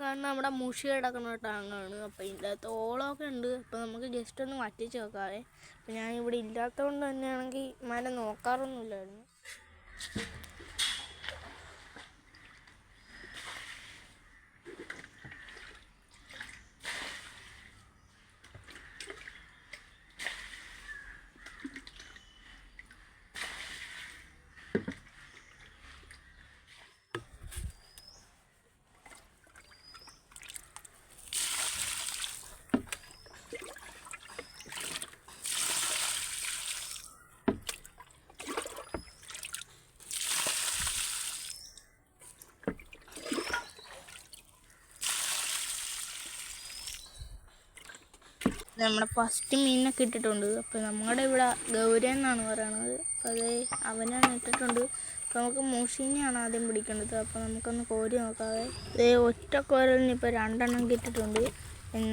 കാണുന്ന നമ്മുടെ മുഷി കിടക്കുന്ന ടാങ്ങാണ്. അപ്പോൾ ഇതിന്റെ അകത്ത് ഓളമൊക്കെ ഉണ്ട്. അപ്പോൾ നമുക്ക് ജസ്റ്റ് ഒന്ന് വറ്റിച്ച് വെക്കാവേ. അപ്പോൾ ഞാൻ ഇവിടെ ഇല്ലാത്തതുകൊണ്ട് തന്നെയാണെങ്കിൽ മരം നോക്കാറൊന്നുമില്ലായിരുന്നു. നമ്മുടെ ഫസ്റ്റ് മീനൊക്കെ ഇട്ടിട്ടുണ്ട്. അപ്പോൾ നമ്മുടെ ഇവിടെ ഗൗരി എന്നാണ് പറയണത്. അപ്പോൾ അത് അവനാണ് ഇട്ടിട്ടുണ്ട്. അപ്പോൾ നമുക്ക് മൂഷീനെയാണ് ആദ്യം പിടിക്കേണ്ടത്. അപ്പോൾ നമുക്കൊന്ന് കോരി നോക്കാതെ ഇതേ ഒറ്റ കോരലിന് ഇപ്പോൾ രണ്ടെണ്ണം കിട്ടിട്ടുണ്ട്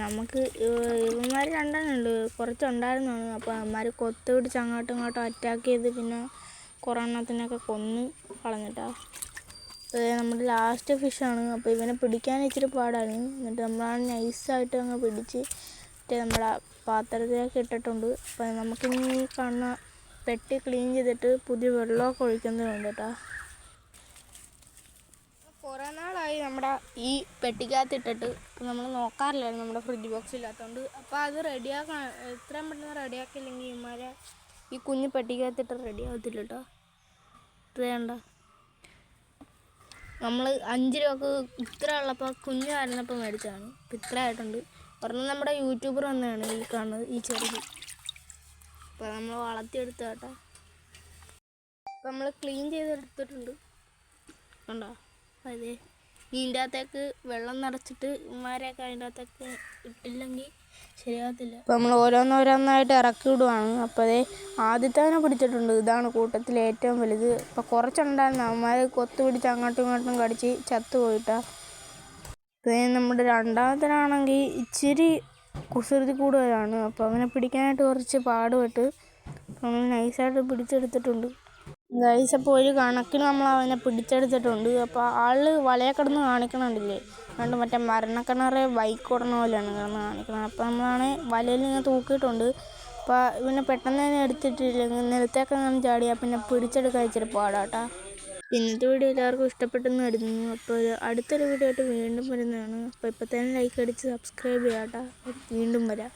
നമുക്ക് ഇവന്മാർ രണ്ടെണ്ണം ഉണ്ട്. കുറച്ചുണ്ടായിരുന്നാണ്. അപ്പോൾ അവന്മാർ കൊത്ത് പിടിച്ച് അങ്ങോട്ടും ഇങ്ങോട്ടും അറ്റാക്ക് ചെയ്ത് പിന്നെ കുറേ കൊന്ന് കളഞ്ഞിട്ടാ. ഇത് നമ്മുടെ ലാസ്റ്റ് ഫിഷാണ് അപ്പോൾ ഇവനെ പിടിക്കാൻ ഇച്ചിരി പാടാണ്. എന്നിട്ട് നമ്മളാണ് നൈസായിട്ട് അങ്ങ് പിടിച്ച് മറ്റേ നമ്മുടെ പാത്രത്തിലേക്ക് ഇട്ടിട്ടുണ്ട്. അപ്പം നമുക്കിനി കാണുന്ന പെട്ടി ക്ലീൻ ചെയ്തിട്ട് പുതിയ വെള്ളമൊക്കെ ഒഴിക്കുന്നതുണ്ട് കേട്ടോ കുറേ നാളായി നമ്മുടെ ഈ പെട്ടിക്കകത്ത് ഇട്ടിട്ട് നമ്മൾ നോക്കാറില്ലായിരുന്നു നമ്മുടെ ഫ്രിഡ്ജ് ബോക്സ് ഇല്ലാത്തതുകൊണ്ട് അപ്പോൾ അത് റെഡിയാക്കാൻ എത്രയും പെട്ടെന്ന് റെഡിയാക്കില്ലെങ്കിൽ ഇമാരെ ഈ കുഞ്ഞ് പെട്ടിക്കകത്തിട്ട് റെഡി ആവത്തില്ല കേട്ടോ ഇത് നമ്മൾ അഞ്ച് രൂപക്ക് ഇത്ര ഉള്ളപ്പോൾ കുഞ്ഞു വരുന്നപ്പോൾ മേടിച്ചതാണ്. ഇപ്പം ഇത്ര ആയിട്ടുണ്ട്. ഒരെണ്ണം നമ്മുടെ യൂട്യൂബർ തന്നെയാണ് ഈ കാണുന്നത് ഈ ചെറുത്. അപ്പോൾ നമ്മൾ വളർത്തിയെടുത്ത കേട്ടോ. അപ്പം നമ്മൾ ക്ലീൻ ചെയ്തെടുത്തിട്ടുണ്ട്. കണ്ടോ? അതെ ഇതിന്റെ അകത്തേക്ക് വെള്ളം നിറച്ചിട്ട് ഉമ്മാരെയൊക്കെ അതിന്റെ അകത്തേക്ക് ഇട്ടില്ലെങ്കിൽ ശരിയാകത്തില്ല അപ്പോൾ നമ്മൾ ഓരോന്നോരോന്നായിട്ട് ഇറക്കി വിടുവാണ് അപ്പോൾ അതേ ആദ്യത്തേനെ പിടിച്ചിട്ടുണ്ട്. ഇതാണ് കൂട്ടത്തിൽ ഏറ്റവും വലുത്. അപ്പോൾ കുറച്ചുണ്ടായിരുന്നു. അവന്മാർ കൊത്തു പിടിച്ച് അങ്ങോട്ടും ഇങ്ങോട്ടും കടിച്ച് ചത്തു ഇത് നമ്മുടെ രണ്ടാമത്തിനാണെങ്കിൽ ഇച്ചിരി കുസൃതി കൂടുതലാണ്. അപ്പോൾ അവനെ പിടിക്കാനായിട്ട് കുറച്ച് പാടുപെട്ട് നമ്മൾ നൈസായിട്ട് പിടിച്ചെടുത്തിട്ടുണ്ട്. ഗൈസ് അപ്പോൾ ഒരു കണക്കിന് നമ്മൾ അവനെ പിടിച്ചെടുത്തിട്ടുണ്ട്. അപ്പോൾ ആൾ വലയെ കിടന്ന് കാണിക്കണുണ്ടില്ലേ? അതുകൊണ്ട് മറ്റേ മരണക്കിണറെ ബൈക്ക് ഓടണ പോലെയാണ് കിടന്ന് കാണിക്കുന്നത് അപ്പോൾ നമ്മളാണ് വലയിൽ ഇങ്ങനെ തൂക്കിയിട്ടുണ്ട്. അപ്പോൾ ഇവനെ പെട്ടെന്ന് തന്നെ എടുത്തിട്ടില്ലെങ്കിൽ നിലത്തേക്ക് ചാടിയാൽ പിന്നെ പിടിച്ചെടുക്കാൻ ഇച്ചിരി പാടാട്ടാ. ഇന്നത്തെ വീഡിയോ എല്ലാവർക്കും ഇഷ്ടപ്പെട്ടെന്ന് കരുതുന്നു. അപ്പോൾ അടുത്തൊരു വീഡിയോ ആയിട്ട് വീണ്ടും വരുന്നതാണ്. അപ്പോൾ ഇപ്പോൾ തന്നെ ലൈക്ക് അടിച്ച് സബ്സ്ക്രൈബ് ചെയ്യാം കേട്ടോ വീണ്ടും വരാം.